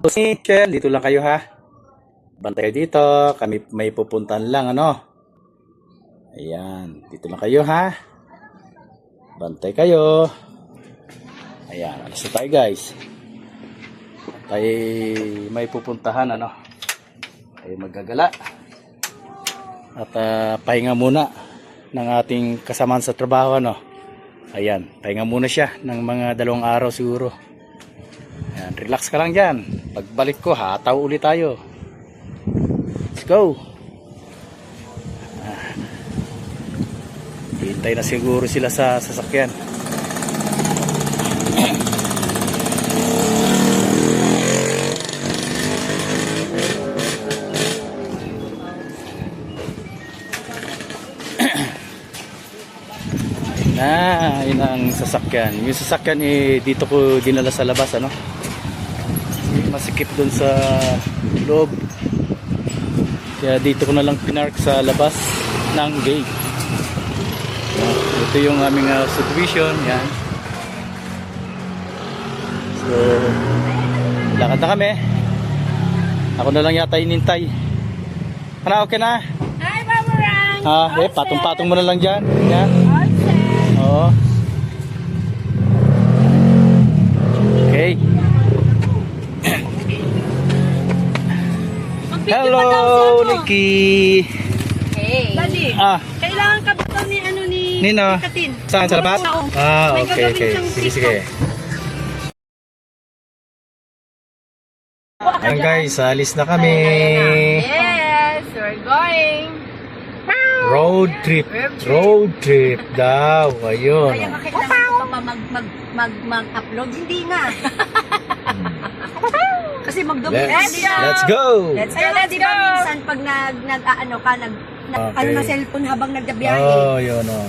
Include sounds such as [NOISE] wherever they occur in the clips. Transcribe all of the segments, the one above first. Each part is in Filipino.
Michelle, dito lang kayo ha. Bantay dito. Kami may pupuntahan lang ano. Ayan. Dito lang kayo ha. Bantay kayo. Ayan. Alas na tayo guys. Tayo may pupuntahan ano. Tayo magagala. At ah, pahinga muna ng ating kasamaan sa trabaho ano. Ayan. Pahinga muna siya ng mga dalawang araw siguro. Ayan, relax ka lang dyan. Pagbalik ko, hataw ulit tayo. Let's go. Ah. Hintay na siguro sila sa sasakyan. [CLEARS THROAT] Na, yun ang sasakyan. Yung sasakyan eh, dito ko dinala sa labas, ano? Masikip dun sa loob. Kaya dito ko na lang pinark sa labas ng gate. Ah, Ito yung aming uh, subdivision, yan. So, lakad na kami. Ako na lang yata inintay. Ano, okay na? Hi, Babarang! Ah, eh, patong-patong mo na lang dyan. Yan. Oo. Hello, Nikki. Hey. Daddy, Ah, kailangan ka ba ito ni ano ni Nino. ni Katin? saan sa labas? Ah, May okay, okay. Sige, sige. Ayan guys, alis na kami. Yes, we're going. Road trip. Road trip daw. Ayun. Kaya kailangan ko pa mag mag mag mag-upload hindi na. [LAUGHS] Kasi magdumi. Let's, let's go. Let's go. Di ba minsan pag nag nag ano ka nag, nag Okay. ano na cellphone habang nagbiyahe, Oh, yun oh.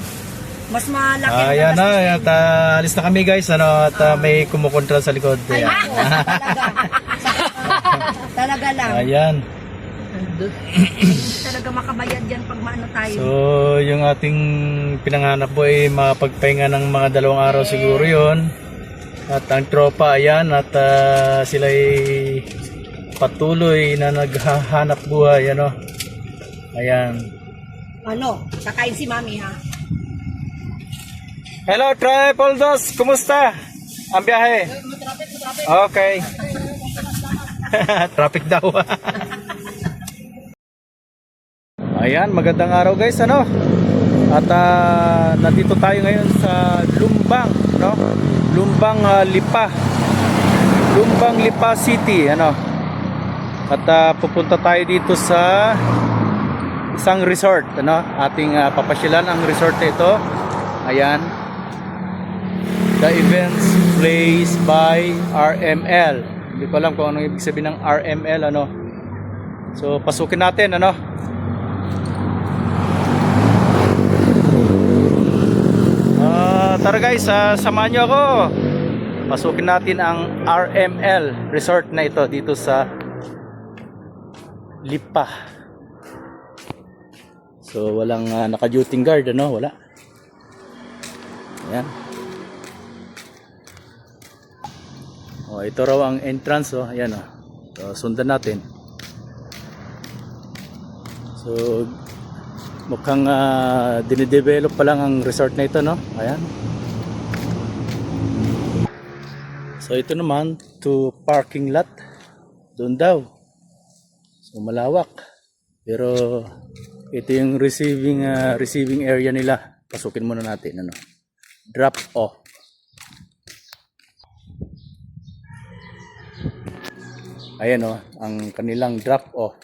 mas malaki ang Ayan na, gastos. at ah, alis na kami guys, ano, at ah, may kumukontra sa likod. Ay, Ayan. ako, talaga. [LAUGHS] talaga lang. Ayan. Talaga makabayad yan pag maano tayo. So, yung ating pinanganap po ay makapagpahinga ng mga dalawang araw siguro yon At ang tropa, ayan, at ah, sila ay patuloy na naghahanap buhay, ano. Ayan. ano, kakain si mami ha. Hello, Triple Dos! Kumusta? Ang biyahe? Okay. [LAUGHS] Traffic daw. [LAUGHS] Ayan, magandang araw guys, ano? At ah, nandito tayo ngayon sa Lumbang, no? Lumbang ah, Lipa. Lumbang Lipa City, ano? At ah, pupunta tayo dito sa isang resort, ano? Ating ah, papasyalan ang resort na ito. Ayan. The events placed by RML. Hindi ko alam kung ano ibig sabihin ng RML, ano? So, pasukin natin, ano? Ah, tara guys, ah, samahan nyo ako. Pasukin natin ang RML resort na ito dito sa Lipa. So walang uh, naka-duty guard ano, wala. Ayan. Oh, ito raw ang entrance oh, ayan oh. So, sundan natin. So mukhang uh, dinidevelop pa lang ang resort na ito no? Ayan. So ito naman to parking lot. Doon daw. So malawak. Pero ito yung receiving uh, receiving area nila. Pasukin muna natin ano? Drop off. Ayan oh ang kanilang drop off.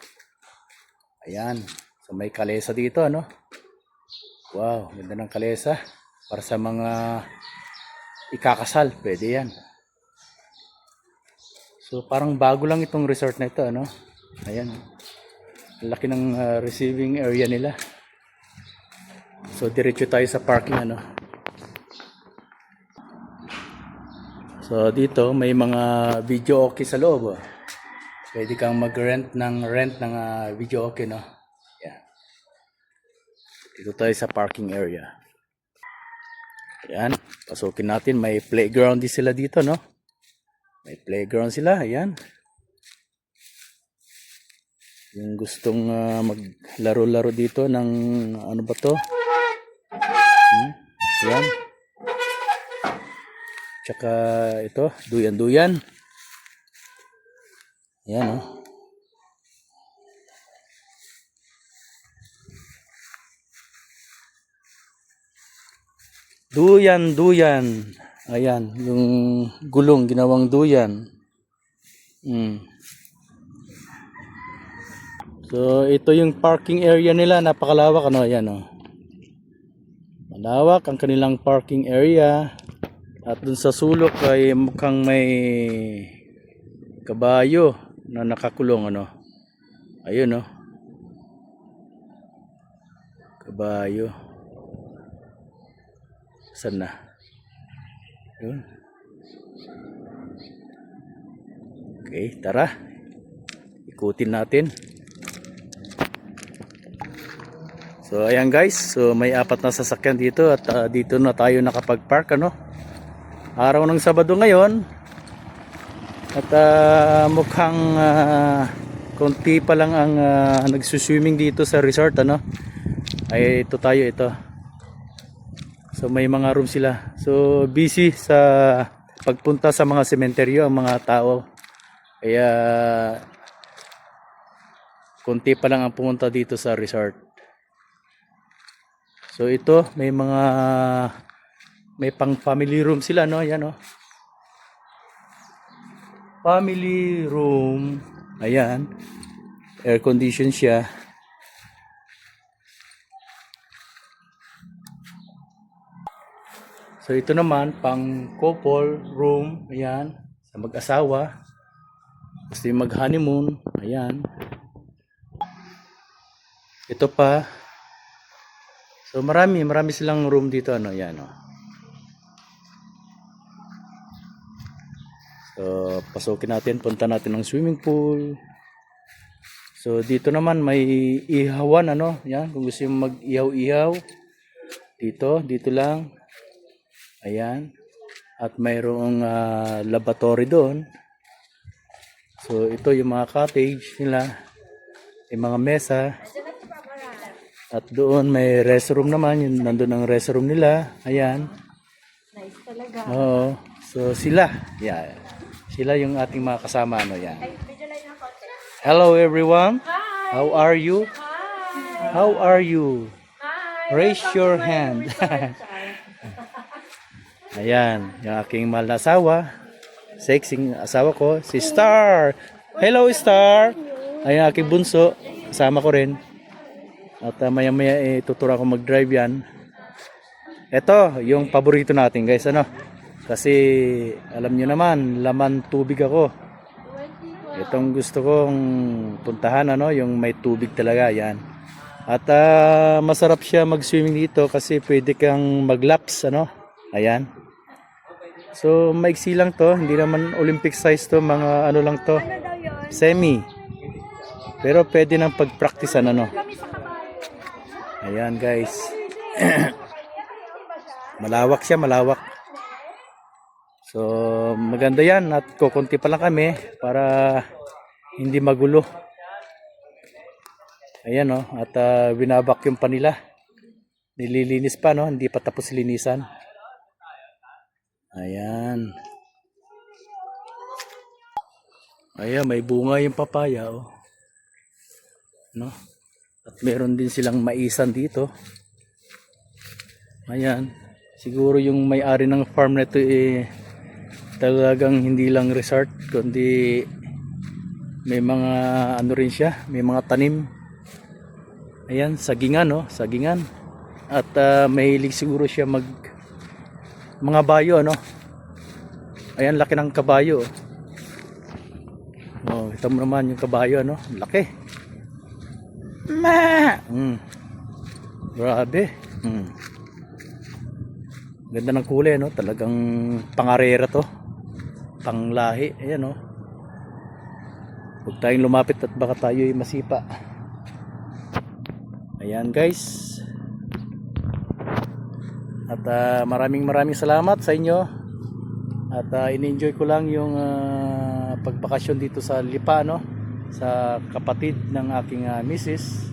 Ayan So may kalesa dito ano. Wow, ganda ng kalesa. Para sa mga ikakasal, pwede yan. So parang bago lang itong resort na ito ano. Ayan. Laki ng ah, receiving area nila. So diretso tayo sa parking ano. So dito may mga video okay sa loob. oh. Pwede kang mag-rent ng rent ng ah, video okay no. Dito tayo sa parking area. Ayan. Pasukin natin. May playground din sila dito, no? May playground sila. Ayan. Yung gustong ah, maglaro-laro dito ng ano ba to? Hmm? Yan. Tsaka ito, duyan-duyan. Yan oh. Duyan, duyan. Ayan, yung gulong ginawang duyan. Mm. So, ito yung parking area nila. Napakalawak, ano? Ayan, oh. Malawak ang kanilang parking area. At dun sa sulok ay mukhang may kabayo na nakakulong, ano? Ayun, oh. Kabayo. Saan na? Yun. Okay, tara. Ikutin natin. So ayan guys, so may apat na sasakyan dito at ah, dito na tayo nakapag-park ano. Araw ng Sabado ngayon. At ah, mukhang ah, konti pa lang ang ah, nagsuswimming dito sa resort ano. Ay ito tayo ito. So may mga room sila. So busy sa pagpunta sa mga sementeryo ang mga tao. Kaya konti pa lang ang pumunta dito sa resort. So ito may mga may pang family room sila no, yan oh. Family room. Ayan. Air condition siya. So ito naman pang couple room, ayan, sa mag-asawa. Gusto yung mag-honeymoon, ayan. Ito pa. So marami, marami silang room dito ano, ayan oh. So pasukin natin, punta natin ng swimming pool. So dito naman may ihawan ano, yan, kung gusto yung mag-ihaw-ihaw. Dito, dito lang. Ayan. At mayroong ah, laboratory doon. So ito yung mga cottage nila. Yung mga mesa. At doon may restroom naman. Yung nandun ang restroom nila. Ayan. Nice talaga. Oo. So sila. Yeah. Sila yung ating mga kasama. Ano, yan. Hello everyone. Hi! How are you? Hi! How are you? Hi! Raise your hand. [LAUGHS] Ayan, yung aking mahal na asawa. Sexy asawa ko, si Star. Hello, Star. Ayan, aking bunso. Kasama ko rin. At uh, maya maya eh, tuturo ako mag-drive yan. Ito, yung paborito natin guys. Ano? Kasi alam nyo naman, laman tubig ako. Itong gusto kong puntahan, ano, yung may tubig talaga. Yan. At ah, masarap siya mag-swimming dito kasi pwede kang mag-laps, ano? Ayan. So, maiksi lang to. Hindi naman Olympic size to. Mga ano lang to. Ano? Semi. Pero pwede nang pag-practicean ano. Ayan guys. malawak siya, malawak. So, maganda yan. At kukunti pa lang kami para hindi magulo. Ayan oh. At uh, binabakyum pa nila. Nililinis pa no. Hindi pa tapos linisan. Ayan. Ayan, may bunga yung papaya oh. No? At meron din silang maisan dito. Ayan. Siguro yung may-ari ng farm na ito eh talagang hindi lang resort kundi may mga ano rin siya, may mga tanim. Ayan, sagingan no, sagingan. At ah, mahilig siguro siya mag mga bayo ano. Ayan, laki ng kabayo. Oh, ito naman yung kabayo ano, laki. Ma! Mm. Grabe. Mm. Ganda ng kulay, no? Talagang pangarera to. Panglahi. Ayan, no? Huwag tayong lumapit at baka tayo ay masipa. Ayan, guys. At ah, maraming maraming salamat sa inyo. At ah, in-enjoy ko lang yung ah, pagbakasyon dito sa Lipa, no? sa kapatid ng aking ah, misis.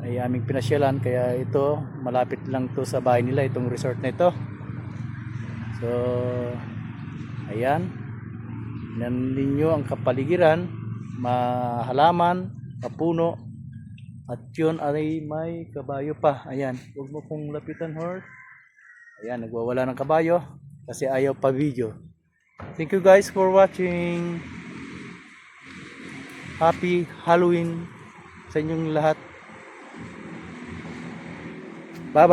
Ay aming pinasyalan kaya ito malapit lang to sa bahay nila itong resort na ito. So ayan. Ninyo ang kapaligiran mahalaman mapuno. At yun ay may kabayo pa. Ayan huwag mo pong lapitan horse ayan nagwawala ng kabayo kasi ayaw pa video. Thank you guys for watching. Happy Halloween sa inyong lahat. Bye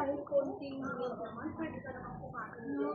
kahit konting naman, pwede ka naman kumain. No.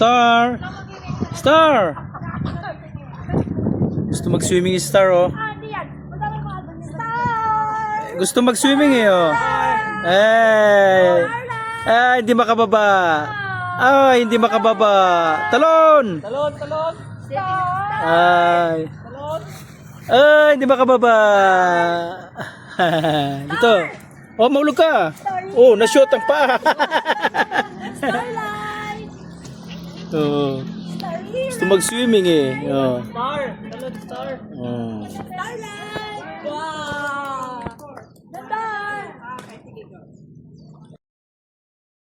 Star! Star! Gusto mag-swimming yung Star oh. Gusto mag-swimming eh oh. Eh. Ay, hindi makababa. Ay, hindi makababa. Talon! Talon, talon, Ay. talon. Ay, hindi makababa. [LAUGHS] Dito. Oh, maulog ka. Oh, na-shoot ang paa. Starlight! Oo. Gusto mag-swimming eh. Oo. Star! Star! Oh. Oo. Star